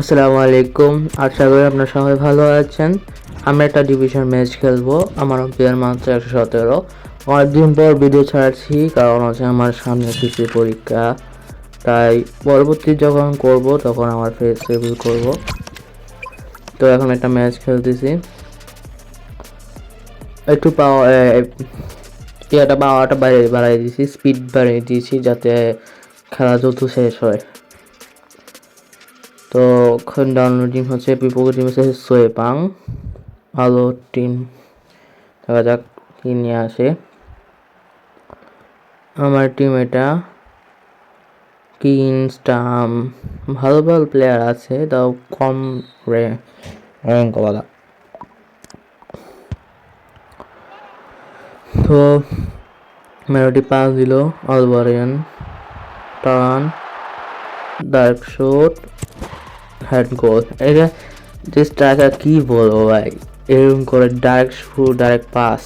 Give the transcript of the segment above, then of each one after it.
আসসালামু আলাইকুম। আশা করি আপনার সবাই ভালো আছেন। আমি একটা ডিভিশন ম্যাচ খেলব। আমার প্লেয়ার মাত্র একশো সতেরো। অনেকদিন পর ভিডিও ছাড়ছি, কারণ হচ্ছে আমার সামনে কিছু পরীক্ষা। তাই পরবর্তী যখন করব, তখন আমার ফেস রিভিউ করব। তো এখন একটা ম্যাচ খেলতেছি। একটু পাওয়া পাওয়াটা বাড়িয়ে, বাড়াই দিয়েছি স্পিড বাড়িয়ে দিয়েছি, যাতে খেলা দ্রুত শেষ হয়। তো ডাউনলোড টিম হচ্ছে পিপো টিম হচ্ছে সোয়েপাং ভালো টিম দেখা যাক কি নিয়ে আসে। আমার টিম এটা কিংস্টাম ভালো ভালো প্লেয়ার আছে, তাও কম র্যাঙ্কওয়ালা তো মেলোডি পাস দিল অলবারিয়ান turn dark shot had goal এটা যে স্ট্রাইকার কি বলব ভাই এরকম করে ডাইরেক্ট শু ডাইরেক্ট পাস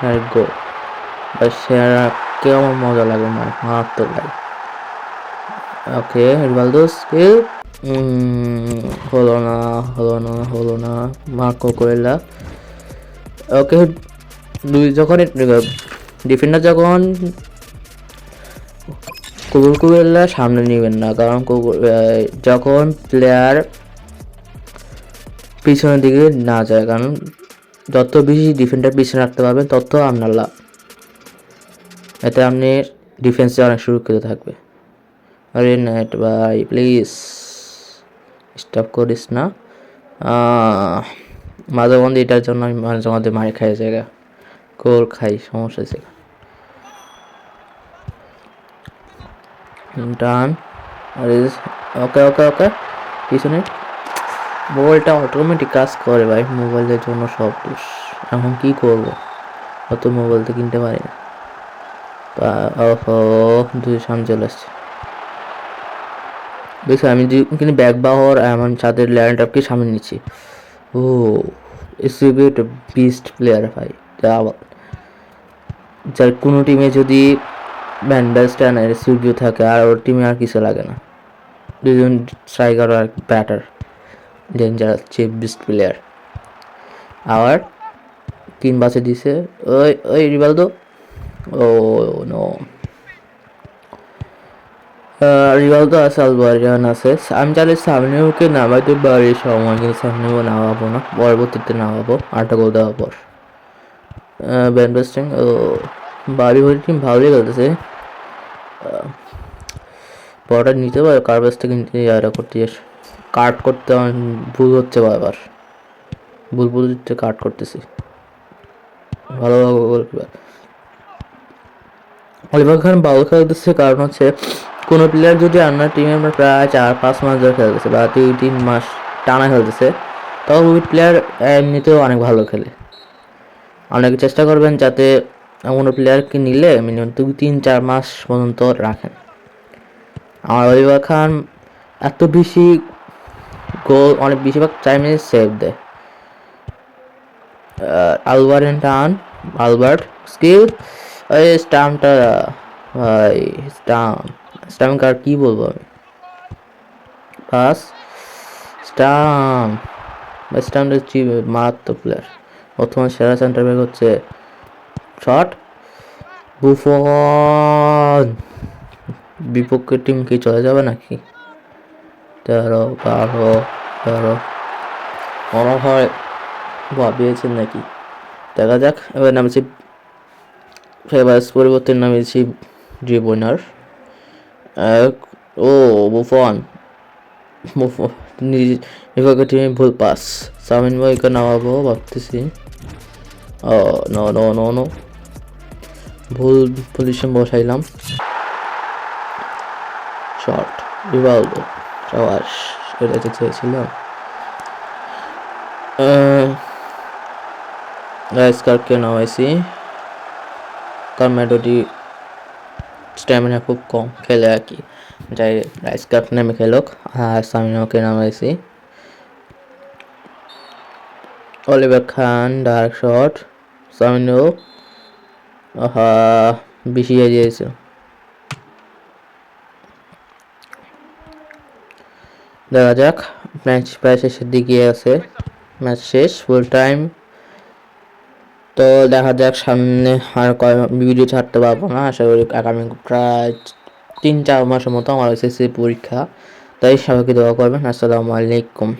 ডাইরেক্ট গোল সেরা কেমন মজা লাগে মানে মারাত্মক ভাই ওকে রিভালদো স্কিল হলো না হলো না হলো না, মার্কো কোয়েলা ওকে দুই, যখন ডিফেন্ডার যখন কুকুর কুকুরলা সামনে নেবেন না, কারণ যখন প্লেয়ার পিছনের দিকে না যায়, কারণ যত বেশি ডিফেন্ডার পিছনে রাখতে পারবেন, তত আপনার লাভ। এতে আপনি ডিফেন্সে অনেক সুরক্ষিত থাকবে। আরে নেট ভাই প্লিজ স্টপ করিস না। মাঝে মধ্যে এটার জন্য আমি মাঝে মধ্যে মার খাই জায়গা। গোল খাই, সমস্যা আছে ডান আর ওকে ওকে ওকে পিছনে মোবাইলটা অটোমেটিক কাজ করে ভাই। মোবাইলের জন্য সব দোষ। এখন কী করব? অত মোবাইল তো কিনতে পারি না। বা- দুই সামনে চলে আসছে। দেখছি, আমি কিন্তু ব্যাক বাহর এমন ছাদের ল্যান্ড আপকে সামনে নিচ্ছি। ও এসিবি বিস্ট প্লেয়ার ভাই। যা যার কোনো টিমে যদি ব্যান্ডাস্টান আর সুবিও থাকে, আর ওর টিমে আর কিছু লাগে না। দুজন স্ট্রাইকার আর batter dangerous chip beast player আবার তিন বাসে দিছে, ওই ওই রিভালদো ও নো রিভালদো আছে, আলবারিয়ান আছে। আমি চাইলে সামনে ওকে নামাইতে পারি, সময় কিন্তু সামনেও নামাবো না। পরবর্তীতে নামাবো আটটা গোল দেওয়ার পর। ব্যান্ডাস্টিং ও। বাড়ি বাড়ি টিম ভালোই খেলতেছে। বড়টা নিতে পারে, কার কাছ থেকে নিতে ইয়ারা করতে কাট করতে ভুল হচ্ছে বারবার। ভুল ভুল কাট করতেছি। ভালো ভালো গোলকিপার অলিভার খান ভালো খেলতেছে, কারণ হচ্ছে কোনো প্লেয়ার যদি আপনার টিমে আমরা প্রায় চার, পাঁচ মাস ধরে খেলতেছে, বা দুই, তিন মাস টানা খেলতেছে, তখন ওই প্লেয়ার এমনিতেও অনেক ভালো খেলে। অনেকে চেষ্টা করবেন যাতে কোনো প্লেয়ারকে নিলে মিনিমাম দু, তিন, চার মাস পর্যন্ত রাখেন। আমার অলিভার খান এত বেশি গোল অনেক বেশিরভাগ টাইমে সেভ দেয়। আলবারেন টান আলবার্ট স্কিল, ওই স্টাম্পটা ভাই স্টাম্প স্টাম্প কার কি বলব আমি? পাস স্টাম্প স্টাম্প হচ্ছে মারাত্মক প্লেয়ার বর্তমান সেরা সেন্টার ব্যাক হচ্ছে শট। বুফন বিপক্ষের টিম কি চলে যাবে নাকি? তেরো, বারো, তেরো। মনে হয় ভাবিয়েছেন নাকি? দেখা যাক, এবার নামেছি ফেভার্স পরিবর্তে নামেছি ড্রিবনার ও বুফন বুফন বিপক্ষের টিমে ভুল পাস সামিন ভাইকে নামাবো, ভাবতেছি। নো নো নো নো ভুল পজিশন বসাইলাম। শর্ট রিভালদো চাওয়াস এটা চেয়েছিলাম। রাইসকারকে নামাইছি কারণ মেডোটি স্ট্যামিনা খুব কম, খেলে আর কি। যাই রাইস রাইসকার নেমে খেলুক? আর সামিনাকে নামাইছি অলিভার খান ডার্ক শট সামিনো আহা, বেশি দিয়েছে দেখা যাক, ম্যাচ প্রায় শেষের দিকে আছে। ম্যাচ শেষ ফুল টাইম তো দেখা যাক, সামনে আর কয় ভিডিও ছাড়তে পারব না। আশা করি আগামী প্রায় তিন চার মাসের মতো আমার এসএসসি পরীক্ষা। তাই সবাইকে দোয়া করবেন। আসসালামু আলাইকুম।